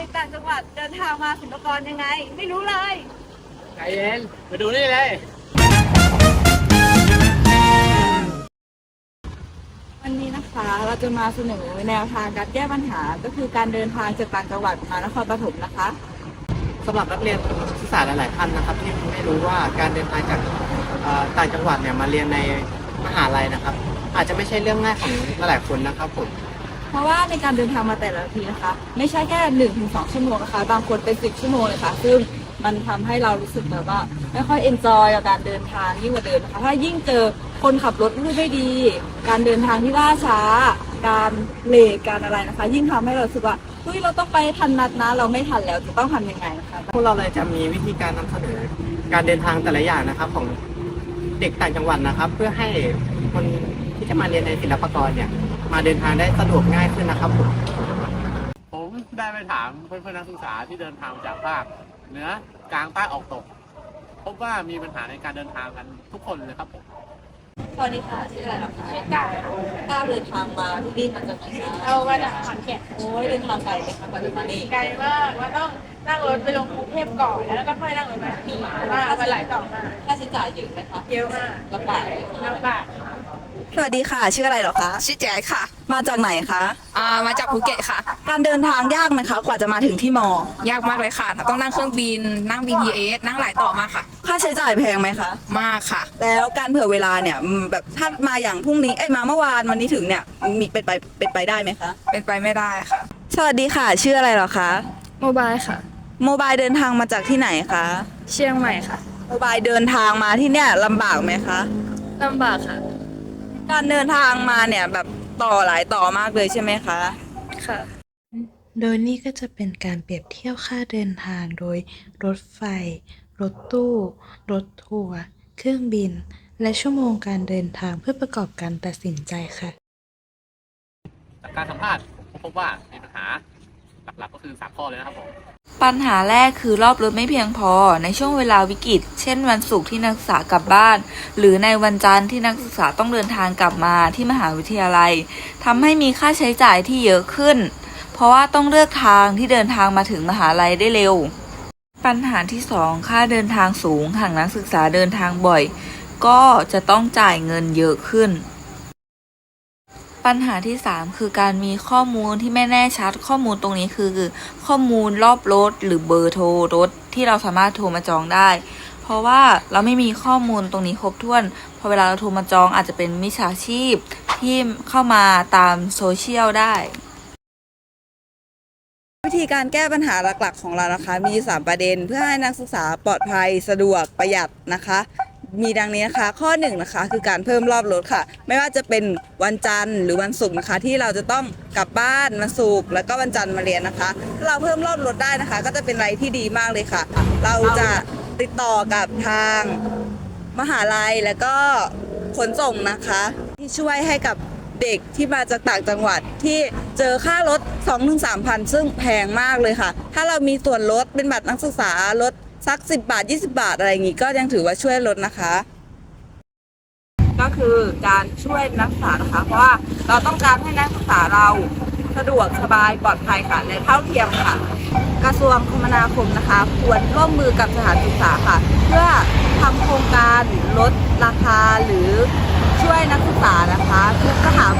เด็กต่างจังหวัดเดินทางมาสินปกรยังไง ไม่รู้เลย ใจเย็นมาดูนี่เลยวันนี้นะคะเราจะมาเสนอแนวทางการแก้ปัญหาก็คือการเดินทางจากต่างจังหวัดมานครปฐมนะคะสำหรับนักเรียนศึกษาหลาย ๆ ท่านนะครับ ที่ไม่รู้ว่าการเดินทางจากเอ่อต่างจังหวัดเนี่ยมาเรียนในมหาลัยนะครับ อาจจะไม่ใช่เรื่องง่ายของหลายๆคนนะครับผม เพราะว่าในการเดินทางมาแต่ละทีนะคะ ไม่ใช่แค่หนึ่งถึงสองชั่วโมงนะคะ บางคนเป็นสิบชั่วโมงเลยค่ะ ซึ่งมันทำให้เรารู้สึกแบบว่า ไม่ค่อยเอนจอยกับการเดินทางยิ่งกว่าเดิมนะคะ ถ้ายิ่งเจอคนขับรถไม่ดี การเดินทางที่ล่าช้า การเลทการอะไรนะคะ ยิ่งทำให้เราสึกว่าเฮ้ยเราต้องไปทันนัดนะ เราไม่ทันแล้วจะต้องทำยังไงนะคะพวกเราเลยจะมีวิธีการนำเสนอการเดินทางแต่ละอย่างนะครับ ของเด็กต่างจังหวัดนะครับ เพื่อให้คนที่จะมาเรียนในศิลปากรเนี่ย มาเดินทางได้สะดวกง่ายขึ้นนะครับผมผมได้ไปถามเพื่อนๆนักศึกษาที่เดินทางจากภาคเหนือกลางใต้ออกตก พบว่ามีปัญหาในการเดินทางกันทุกคนเลยครับผมสวัสดีค่ะชื่ออะไรนะคะชื่อกาก้าวเดินทางมาที่นี่มาจากไหนคะเอามาจากขอนแก่นโอ้ยเดินทางไกลไหมคะกว่าจะมานี่ไกลมากว่าต้องนั่งรถไปลงกรุงเทพก่อนแล้วก็ค่อยนั่งรถมาที่นี่ว่ามันหลายต่อมากค่าใช้จ่ายเยอะไหมคะเยอะมากลำบากไหมคะลำบาก สวัสดีค่ะ ชื่ออะไรเหรอคะ ชื่อแจ๊คค่ะ มาจากไหนคะ อ่า มาจากภูเก็ตค่ะ การเดินทางยากไหมคะ กว่าจะมาถึงที่มอ ยากมากเลยค่ะ ต้องนั่งเครื่องบิน นั่ง BTS นั่งหลายต่อมากค่ะ ค่าใช้จ่ายแพงไหมคะ มากค่ะ แล้วการเผื่อเวลาเนี่ยอืมแบบถ้ามาอย่างพรุ่งนี้ เอ้ยมาเมื่อวานวันนี้ถึงเนี่ยมีเป็นไปเป็นไปได้ไหมคะ เป็นไปไม่ได้ค่ะ สวัสดีค่ะ ชื่ออะไรเหรอคะ โมบายค่ะ โมบายเดินทางมาจากที่ไหนคะ เชียงใหม่ค่ะโมบายเดินทางมาที่เนี่ยลำบากไหมคะ ลำบากค่ะ การเดินทางมาเนี่ยแบบต่อหลายต่อมากเลยใช่ไหมคะ ค่ะ โดยนี่ก็จะเป็นการเปรียบเทียบค่าเดินทางโดยรถไฟ รถตู้ รถทัวร์ เครื่องบิน และชั่วโมงการเดินทางเพื่อประกอบการตัดสินใจค่ะ จากการสัมภาษณ์ผมพบว่ามีปัญหาหลักๆก็คือสามข้อเลยนะครับผม ปัญหาแรกคือรอบรถไม่เพียงพอในช่วงเวลาวิกฤต เช่นวันศุกร์ที่นักศึกษากลับบ้าน หรือในวันจันทร์ที่นักศึกษาต้องเดินทางกลับมาที่มหาวิทยาลัยทำให้มีค่าใช้จ่ายที่เยอะขึ้น เพราะว่าต้องเลือกทางที่เดินทางมาถึงมหาลัยได้เร็ว ปัญหาที่สองค่าเดินทางสูงหากนักศึกษาเดินทางบ่อย ก็จะต้องจ่ายเงินเยอะขึ้น ปัญหาที่ 3 คือการมีข้อมูลที่ไม่แน่ชัด ข้อมูลตรงนี้คือข้อมูลรอบรถ หรือเบอร์โทรรถ ที่เราสามารถโทรมาจองได้ เพราะว่าเราไม่มีข้อมูลตรงนี้ครบถ้วนพอเวลาเราโทรมาจองอาจจะเป็นมิจฉาชีพที่เข้ามาตามโซเชียลได้วิธีการแก้ปัญหาหลักๆของเรานะคะ มี 3 ประเด็น เพื่อให้นักศึกษาปลอดภัยสะดวกประหยัดนะคะ มีดังนี้นะคะ ข้อ1นงนะคะคือการเพิ่มรอบรถค่ะ ไม่ว่าจะเป็นวันจันทร์หรือวันศุกร์นะคะ ที่เราจะต้องกลับบ้านวันศุกร์แล้วก็วันจันทร์มาเรียนนะคะถ้าเราเพิ่มรอบรถได้นะคะ ก็จะเป็นอะไรที่ดีมากเลยค่ะ เราจะติดต่อกับทางมหาลัยแล้วก็ขนส่งนะคะ ที่ช่วยให้กับเด็กที่มาจากต่างจังหวัดที่เจอค่ารถ 2-3 พันซึ่งแพงมากเลยค่ะ ถ้าเรามีส่วนลดเป็นบัตรนักศึกษาลด สัก 10 บาท 20 บาทอะไรอย่างงี้ก็ยังถือว่าช่วยลดนะคะ ก็คือการช่วยนักศึกษานะคะ เพราะว่าเราต้องการให้นักศึกษาเราสะดวกสบายปลอดภัยค่ะและเท่าเทียมค่ะ กระทรวงคมนาคมนะคะ ควรร่วมมือกับสถานศึกษาค่ะ เพื่อทำโครงการลดราคาหรือช่วยนักศึกษานะคะทุกสถาบันนะคะเพราะว่าไม่ใช่แค่สถาบันเรานะคะที่มีปัญหาเชื่อการศึกษา